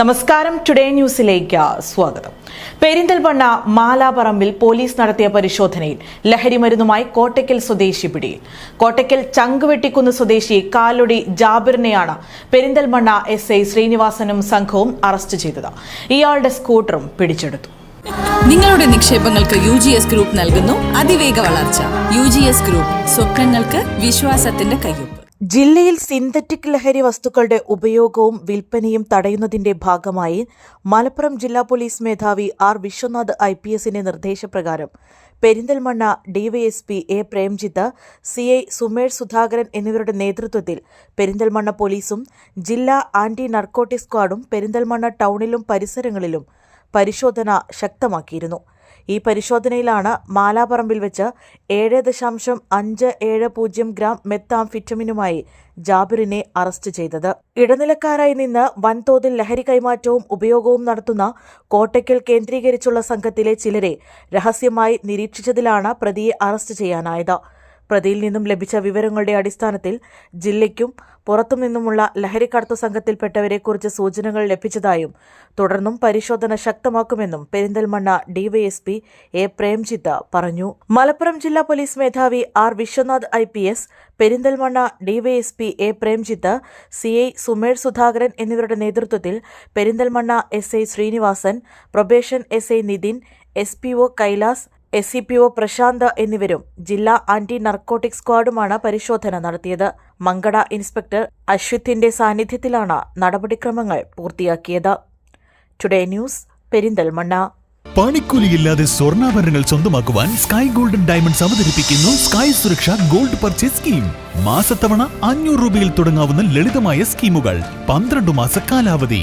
നമസ്കാരം. ടുഡേ ന്യൂസിലേക്ക് സ്വാഗതം. പെരിന്തൽമണ്ണ മാലാപറമ്പിൽ പോലീസ് നടത്തിയ പരിശോധനയിൽ ലഹരിമരുന്നുമായി കോട്ടയ്ക്കൽ സ്വദേശി പിടിയിൽ. കോട്ടയ്ക്കൽ ചങ്കുവെട്ടിക്കുന്ന് സ്വദേശി കാലൊടി ജാബിറിനെയാണ് പെരിന്തൽമണ്ണ എസ് ഐ ശ്രീനിവാസനും സംഘവും അറസ്റ്റ് ചെയ്തത്. ഇയാളുടെ സ്കൂട്ടറും പിടിച്ചെടുത്തു. നിങ്ങളുടെ നിക്ഷേപങ്ങൾക്ക് യു ജി എസ് ഗ്രൂപ്പ് നൽകുന്നു. അതിവേഗ വളർച്ച. യു ജി എസ് ഗ്രൂപ്പ് സ്വപ്നങ്ങൾക്ക് വിശ്വാസത്തിന്റെ കയ്യൊപ്പ്. ജില്ലയിൽ സിന്തറ്റിക് ലഹരി വസ്തുക്കളുടെ ഉപയോഗവും വിൽപ്പനയും തടയുന്നതിന്റെ ഭാഗമായി മലപ്പുറം ജില്ലാ പോലീസ് മേധാവി ആർ വിശ്വനാഥ് ഐ പി എസിന്റെ നിർദ്ദേശപ്രകാരം Perinthalmanna DYSP A Premjith C I Sumesh Sudhakaran എന്നിവരുടെ നേതൃത്വത്തിൽ പെരിന്തൽമണ്ണ പോലീസും ജില്ലാ ആന്റി നർക്കോട്ടിക് സ്ക്വാഡും പെരിന്തൽമണ്ണ ടൗണിലും പരിസരങ്ങളിലും പരിശോധന ശക്തമാക്കിയിരുന്നു. ഈ പരിശോധനയിലാണ് മാലാപറമ്പിൽ വെച്ച് ഏഴ് ദശാംശം അഞ്ച് ഏഴ് പൂജ്യം ഗ്രാം മെത്താംഫിറ്റമിനുമായി ജാബിറിനെ അറസ്റ്റ് ചെയ്തത്. ഇടനിലക്കാരായി നിന്ന് വൻതോതിൽ ലഹരി കൈമാറ്റവും ഉപയോഗവും നടത്തുന്ന കോട്ടയ്ക്കൽ കേന്ദ്രീകരിച്ചുള്ള സംഘത്തിലെ ചിലരെ രഹസ്യമായി നിരീക്ഷിച്ചതിലാണ് പ്രതിയെ അറസ്റ്റ് ചെയ്യാനായത്. പ്രതിയിൽ നിന്നും ലഭിച്ച വിവരങ്ങളുടെ അടിസ്ഥാനത്തിൽ ജില്ലയ്ക്കും പുറത്തുനിന്നുമുള്ള ലഹരിക്കടത്തു സംഘത്തിൽപ്പെട്ടവരെക്കുറിച്ച് സൂചനകൾ ലഭിച്ചതായും തുടർന്നും പരിശോധന ശക്തമാക്കുമെന്നും പെരിന്തൽമണ്ണ ഡിവൈഎസ്പി എ പ്രേംജിത്ത് പറഞ്ഞു. മലപ്പുറം ജില്ലാ പോലീസ് മേധാവി R Vishwanath I P S Perinthalmanna DYSP A Premjith C I Sumesh Sudhakaran എന്നിവരുടെ നേതൃത്വത്തിൽ Perinthalmanna S I Srinivasan probation S I Nithin S P O Kailas S C P O Prashanth എന്നിവരും ജില്ലാ anti narcotic സ്ക്വാഡുമാണ് പരിശോധന നടത്തിയത്. Mankada inspector അശ്വിത്തിന്റെ സാന്നിധ്യത്തിലാണ് നടപടിക്രമങ്ങൾ പൂർത്തിയാക്കിയത്. Today news Perinthalmanna. പണിക്കൂലിയില്ലാതെ സ്വർണാഭരണങ്ങൾ സ്വന്തമാക്കുവാൻ സ്കൈ ഗോൾഡൻ ഡയമണ്ട്സ് അവതരിപ്പിക്കുന്നു sky Suraksha gold purchase scheme മാസത്തവണ അഞ്ഞൂറ് രൂപയിൽ തുടങ്ങാവുന്ന ലളിതമായ സ്കീമുകൾ. പന്ത്രണ്ട് മാസ കാലാവധി.